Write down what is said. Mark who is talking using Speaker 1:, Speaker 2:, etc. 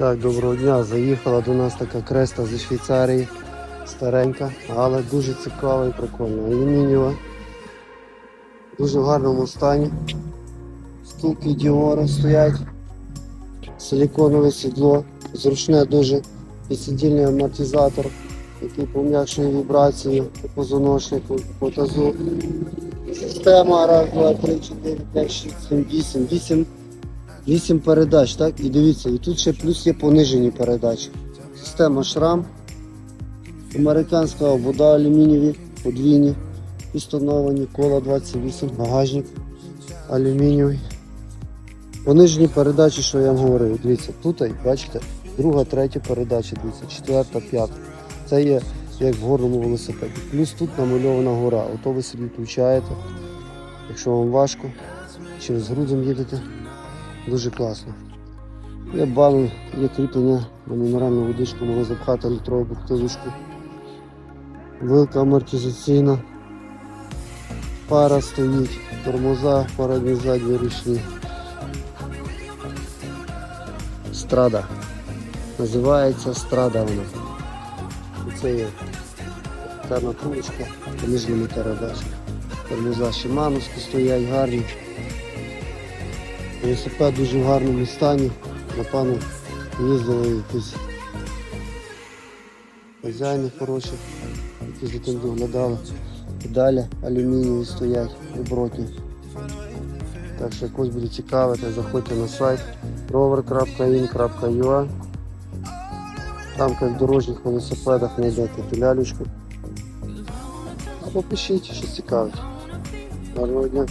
Speaker 1: Так, доброго дня. Заїхала до нас така креста зі Швейцарії. Старенька, але дуже цікава і прикольна. Алюмінієва. Дуже в гарному стані. Стулки Діора стоять. Силіконове сідло. Зручне дуже підсидільний амортизатор, який пом'якшує вібрації по позвоночнику, по тазу. Система раз, два, три, чотири, п'ять, шість, сім, вісім. Вісім 8 передач, так? І дивіться, і тут ще плюс є понижені передачі. Система шрам, американська обода алюмінієві, подвійні, пістоновані, кола 28, багажник алюмінієвий. Понижені передачі, що я вам говорив, дивіться, тут, бачите, друга, третя передача, дивіться, четверта, п'ята. Це є як в горному велосипеді. Плюс тут намальована гора. Ото ви собі включаєте, якщо вам важко, чи з їдете. Дуже класно. Є бан, є кріплення на мінеральну водичку, можна запхати літрову бутилочку. Вилка амортизаційна. Пара стоїть, тормоза, передні задні ручні. Страда. Називається страда вона. І Це є карна трубочка, понижними передачі. Тормоза Шимановські стоять гарні. Велосипед дуже в гарному стані. Напевно, їздили якісь хазяїни хороші, які за тим доглядали. Педалі алюмінієві стоять, добротні. Так що якось буде цікавити, заходьте на сайт rover.in.ua Там як в дорожніх велосипедах знайдете ту лялючку. Або пишіть, що цікавить. Гарного дня.